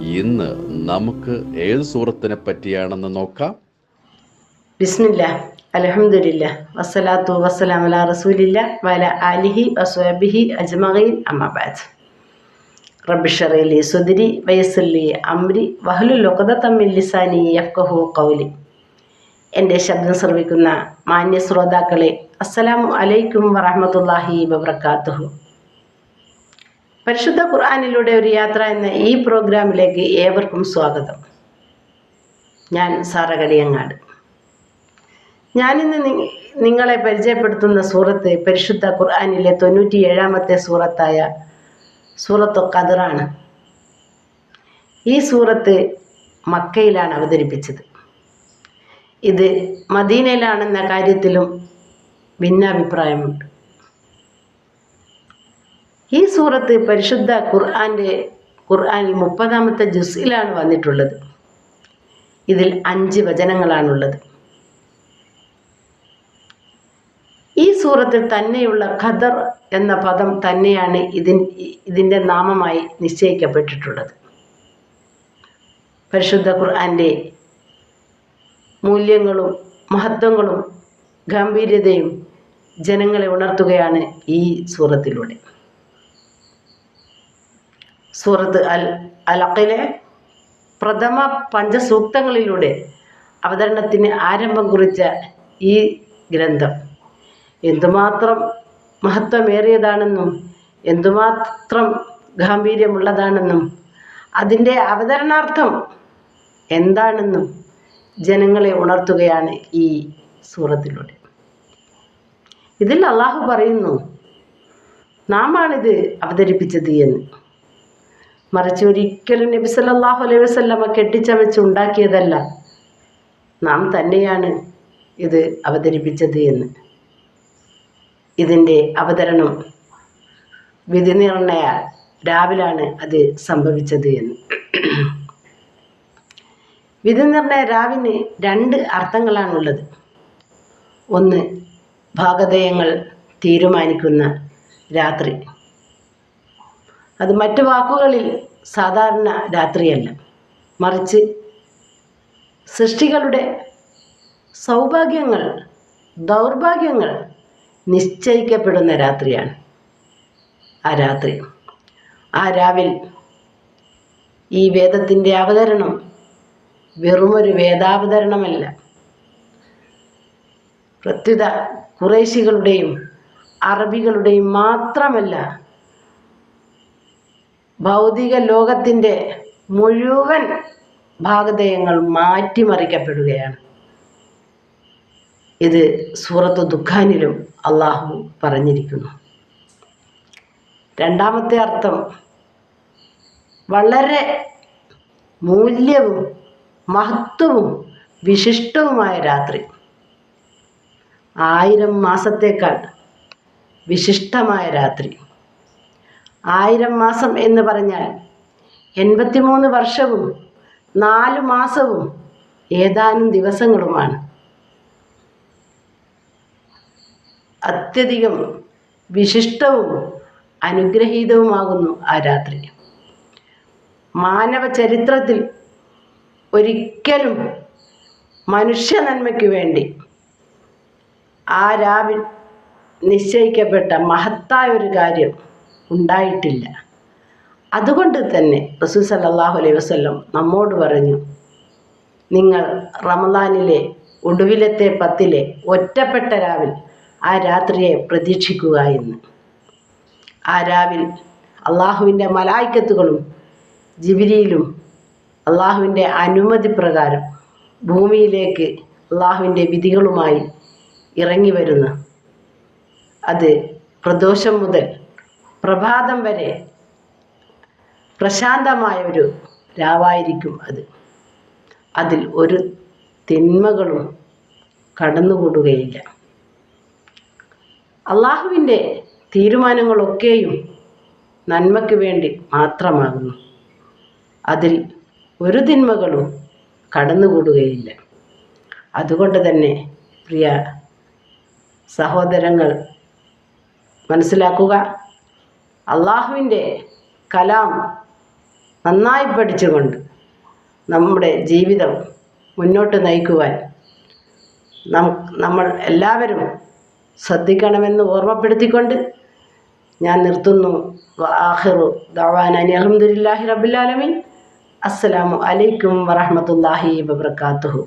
ഇന്ന് നമുക്ക് ഏത് സൂറത്തിനെ പറ്റിയാണെന്ന് നോക്കാം? ബിസ്മില്ല അലഹമില്ല വസ്സലാത്തു വസ്സലാം അല റസൂലില്ല വല അലിഹി വസ്വബിഹി അജ്മീൻ അമ്മബാദ് റബിഷറലി സുദിരി വയസ്സല്ലി അമ്രി വഹലു ലൊക്കത തമ്മിൽ ലിസാനി യഫ്കഹു കൗലി എന്റെ ശബ്ദം ശ്രവിക്കുന്ന മാന്യ ശ്രോതാക്കളെ അസ്സലാമു അലൈക്കും വറഹമത്തല്ലാഹി വബർക്കാത്തുഹു പരിശുദ്ധ ഖുർആാനിലൂടെ ഒരു യാത്ര എന്ന ഈ പ്രോഗ്രാമിലേക്ക് ഏവർക്കും സ്വാഗതം. ഞാൻ സാറകടിയങ്ങാട് ഞാനിന്ന് നിങ്ങളെ പരിചയപ്പെടുത്തുന്ന സൂറത്ത് പരിശുദ്ധ ഖുർആാനിലെ തൊണ്ണൂറ്റി ഏഴാമത്തെ സൂറത്തായ സൂറത്ത് ഖദറാണ്. ഈ സൂറത്ത് മക്കയിലാണ് അവതരിപ്പിച്ചത്. ഇത് മദീനയിലാണെന്ന കാര്യത്തിലും ഭിന്നാഭിപ്രായമുണ്ട്. ഈ സൂറത്ത് പരിശുദ്ധ ഖുർആാന്റെ ഖുർആാനിൽ മുപ്പതാമത്തെ ജുസിലാണ് വന്നിട്ടുള്ളത്. ഇതിൽ അഞ്ച് വചനങ്ങളാണുള്ളത്. ഈ സൂറത്തിൽ തന്നെയുള്ള ഖദർ എന്ന പദം തന്നെയാണ് ഇതിൻ ഇതിന്റെ നാമമായി നിശ്ചയിക്കപ്പെട്ടിട്ടുള്ളത്. പരിശുദ്ധ ഖുർആന്റെ മൂല്യങ്ങളും മഹത്വങ്ങളും ഗാംഭീര്യതയും ജനങ്ങളെ ഉണർത്തുകയാണ് ഈ സൂറത്തിലൂടെ. സൂറത്ത് അൽ അലക്കിലെ പ്രഥമ പഞ്ചസൂക്തങ്ങളിലൂടെ അവതരണത്തിന് ആരംഭം കുറിച്ച ഈ ഗ്രന്ഥം. എന്തുമാത്രം മഹത്വമേറിയതാണെന്നും എന്തുമാത്രം ഗാംഭീര്യമുള്ളതാണെന്നും അതിന്റെ അവതരണാർത്ഥം എന്താണെന്നും ജനങ്ങളെ ഉണർത്തുകയാണ് ഈ സൂറത്തിലൂടെ. ഇതിൽ അള്ളാഹു പറയുന്നു നാമാണിത് അവതരിപ്പിച്ചത് എന്ന്. മറിച്ച് ഒരിക്കലും നബി സല്ലല്ലാഹു അലൈഹി വസല്ലമ കെട്ടിച്ചമച്ച് ഉണ്ടാക്കിയതല്ല. നാം തന്നെയാണ് ഇത് അവതരിപ്പിച്ചത് എന്ന്. ഇതിന്റെ അവതരണം വിധി നിർണയ രാവിലാണ് അത് സംഭവിച്ചത് എന്ന്. വിധി നിർണയ രാവിന് രണ്ട് അർത്ഥങ്ങളാണുള്ളത്. ഒന്ന് ഭാഗതയങ്ങൾ തീരുമാനിക്കുന്ന രാത്രി. അത് മറ്റു വാക്കുകളിൽ സാധാരണ രാത്രിയല്ല. മറിച്ച് സൃഷ്ടികളുടെ സൗഭാഗ്യങ്ങൾ ദൗർഭാഗ്യങ്ങൾ നിശ്ചയിക്കപ്പെടുന്ന രാത്രിയാണ് ആ രാത്രി. ആ രാവിൽ ഈ വേദത്തിന്റെ അവതരണം വെറുമൊരു വേദാവതരണമല്ല. പ്രത്യുത കുറേശികളുടെയും അറബികളുടെയും മാത്രമല്ല ഭൗതിക ലോകത്തിന്റെ മുഴുവൻ ഭാഗധേയങ്ങൾ മാറ്റിമറിക്കപ്പെടുകയാണ്. ഇത് സൂറത്ത് ദുഃഖാനിലും അള്ളാഹു പറഞ്ഞിരിക്കുന്നു. രണ്ടാമത്തെ അർത്ഥം വളരെ മൂല്യവും മഹത്വവും വിശിഷ്ടവുമായ രാത്രി. ആയിരം മാസത്തേക്കാൾ വിശിഷ്ടമായ രാത്രി. ആയിരം മാസം എന്ന് പറഞ്ഞാൽ എൺപത്തിമൂന്ന് വർഷവും നാല് മാസവും ഏതാനും ദിവസങ്ങളുമാണ്. അത്യധികം വിശിഷ്ടവും അനുഗ്രഹീതവുമാകുന്നു ആ രാത്രി. മാനവ ചരിത്രത്തിൽ ഒരിക്കലും മനുഷ്യ നന്മയ്ക്ക് വേണ്ടി ആ രാവിൽ നിശ്ചയിക്കപ്പെട്ട മഹത്തായ ഒരു കാര്യം ഉണ്ടായിട്ടില്ല. അതുകൊണ്ട് തന്നെ റസൂൽ സല്ലാഹു അലൈഹി വസല്ലം നമ്മോട് പറഞ്ഞു നിങ്ങൾ റമദാനിലെ ഒടുവിലത്തെ പത്തിലെ ഒറ്റപ്പെട്ട രാവിൽ ആ രാത്രിയെ പ്രതീക്ഷിക്കുക എന്ന്. ആ രാവിൽ അള്ളാഹുവിന്റെ മലായിക്കത്തുകളും ജിബിരിയിലും അള്ളാഹുവിന്റെ അനുമതി പ്രകാരം ഭൂമിയിലേക്ക് അള്ളാഹുവിന്റെ വിധികളുമായി ഇറങ്ങി വരുന്ന അത് പ്രദോഷം മുതൽ പ്രഭാതം വരെ പ്രശാന്തമായ ഒരു രാവായിരിക്കും അത്. അതിൽ ഒരു തിന്മകളും കടന്നുകൂടുകയില്ല. അള്ളാഹുവിന്റെ തീരുമാനങ്ങളൊക്കെയും നന്മയ്ക്ക് വേണ്ടി മാത്രമാകുന്നു. അതിൽ ഒരു തിന്മകളും കടന്നുകൂടുകയില്ല. അതുകൊണ്ട് തന്നെ പ്രിയ സഹോദരങ്ങൾ മനസ്സിലാക്കുക അള്ളാഹുവിന്റെ കലാം നന്നായി പഠിച്ചുകൊണ്ട് നമ്മുടെ ജീവിതം മുന്നോട്ട് നയിക്കുവാൻ നം നമ്മൾ എല്ലാവരും ശ്രദ്ധിക്കണമെന്ന് ഓർമ്മപ്പെടുത്തിക്കൊണ്ട് ഞാൻ നിർത്തുന്നു. ആഹിറു അനി അലഹമുല്ലാഹി റബുലാലമീൻ അസ്സലാമു അലൈക്കും വറഹമത്തല്ലാഹി വബർക്കാത്തുഹു